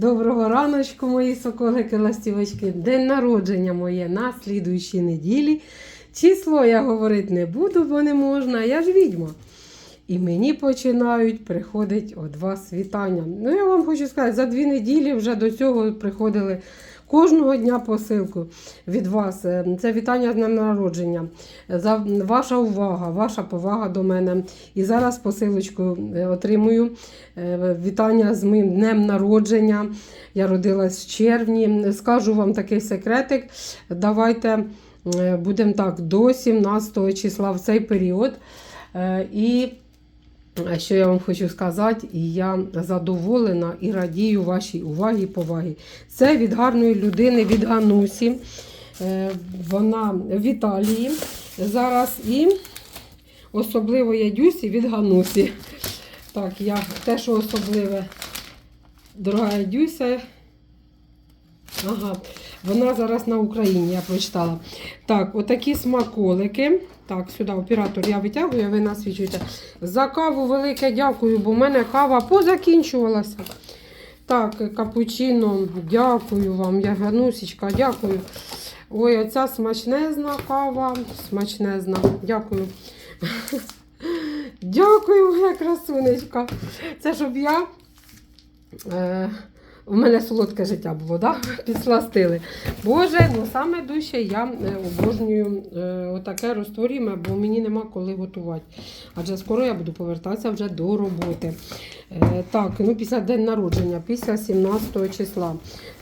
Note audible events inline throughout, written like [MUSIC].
Доброго раночку, мої соколики, ластівочки. День народження моє на слідуючій неділі. Число я говорити не буду, бо не можна, я ж відьма. І мені починають приходити од вас вітання. Ну, я вам хочу сказати, за дві неділі вже до цього приходили кожного дня посилку від вас. Е, Це вітання з днем народження. За ваша увага, ваша повага до мене. І зараз посилочку е, отримую. Е, Вітання з моїм днем народження. Я родилась в червні. Скажу вам такий секретик. Давайте будемо так до 17 числа в цей період. І що я вам хочу сказати, і я задоволена і радію вашій увазі і повагі. Це від гарної людини, від Ганусі. Е, Вона в Італії зараз і особливо я Дюсі від Ганусі. Так, я те, що особливе, дорога Дюся. Ага, вона зараз на Україні, я прочитала. Так, отакі смаколики. Так, сюди оператор я витягую, ви насвічуєте. За каву велике дякую, бо в мене кава позакінчувалася. Так, капучино, дякую вам, я Ганусечка, дякую. Ой, оця смачнезна кава. Смачнезна. Дякую. [LAUGHS] Дякую, моя красунечка. Це щоб я. Е, у мене солодке життя було, да? підсластили. Боже, ну саме дужче я е, обожнюю е, отаке розтворіме, бо мені нема коли готувати. Адже скоро я буду повертатися вже до роботи. Е, так, ну після день народження, після 17 числа.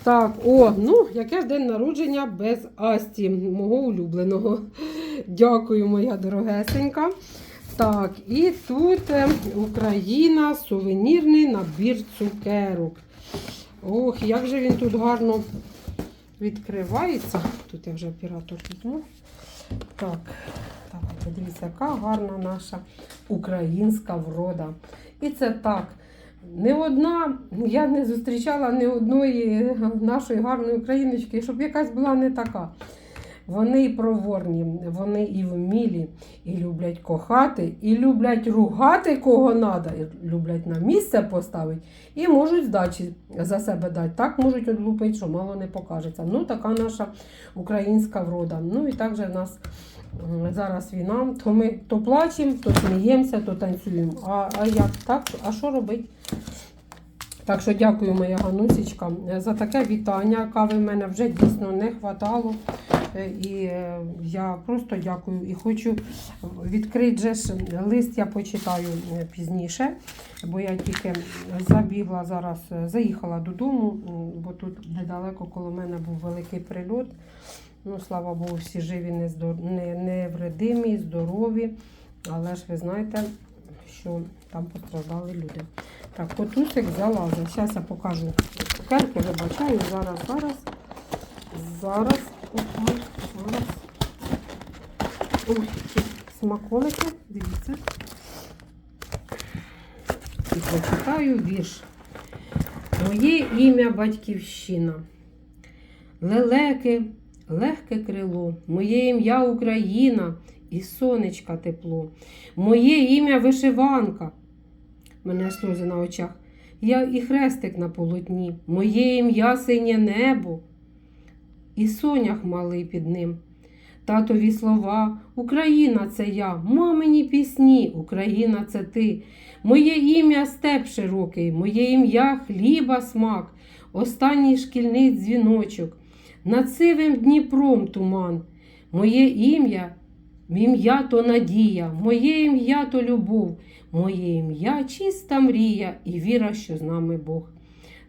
Так, о, ну, яке ж день народження без Асті, мого улюбленого. Дякую, моя дорогесенька. Так, і тут Україна, сувенірний набір цукерок. Ох, як же він тут гарно відкривається. Тут я вже оператор візьму. Так, давайте дивіться, яка гарна наша українська врода. І це так. Не одна, я не зустрічала ні одної нашої гарної україночки, щоб якась була не така. Вони і проворні, вони і вмілі, і люблять кохати, і люблять ругати кого треба, і люблять на місце поставити, і можуть здачі за себе дати. Так можуть одлупити, що мало не покажеться. Ну, така наша українська врода. Ну і також в нас зараз війна, то ми то плачемо, то сміємося, то танцюємо. А, а як так? А що робити? Так що дякую, моя Ганусечка, за таке вітання. Кави в мене вже дійсно не хватало. Е, І е, я просто дякую і хочу відкрити же ж лист, я почитаю е, пізніше, бо я тільки забігла зараз, заїхала додому, бо тут недалеко коло мене був великий прильот. Ну, слава Богу, всі живі, невредимі, здорові. Але ж ви знаєте, що там постраждали люди. Так, котусик залазить. Зараз я покажу цукерки, вибачаю. Зараз, зараз. Зараз. Зараз. Ой, які смаколики. Дивіться. І прочитаю вірш. Моє ім'я батьківщина. Лелеки, легке крило, моє ім'я Україна і сонечка тепло. Моє ім'я вишиванка. Мене сльози на очах. Я і хрестик на полотні, моє ім'я синє небо, і сонях малий під ним. Татові слова, Україна це я, мамині пісні, Україна це ти. Моє ім'я степ широкий, моє ім'я хліба смак, останній шкільний дзвіночок, над сивим Дніпром туман. Моє ім'я, ім'я то надія, моє ім'я то любов, моє ім'я чиста мрія і віра, що з нами Бог.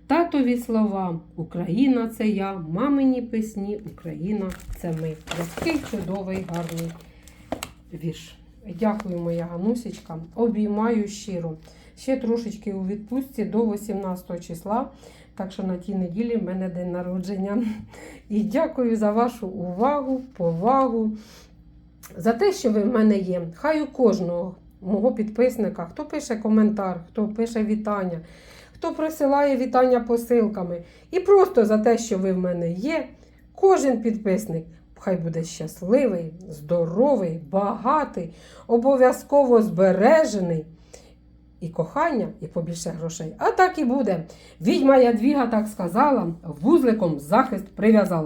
Татові слова, Україна це я, мамині пісні, Україна це ми. Який чудовий, гарний вірш. Дякую, моя Ганусечка. Обіймаю щиро. Ще трошечки у відпустці до 18 числа. Так що на тій неділі в мене день народження. І дякую за вашу увагу, повагу, за те, що ви в мене є. Хай у кожного мого підписника, хто пише коментар, хто пише вітання, хто присилає вітання посилками. І просто за те, що ви в мене є, кожен підписник хай буде щасливий, здоровий, багатий, обов'язково збережений і кохання, і побільше грошей. А так і буде. Відьма Ядвіга так сказала, вузликом захист прив'язала.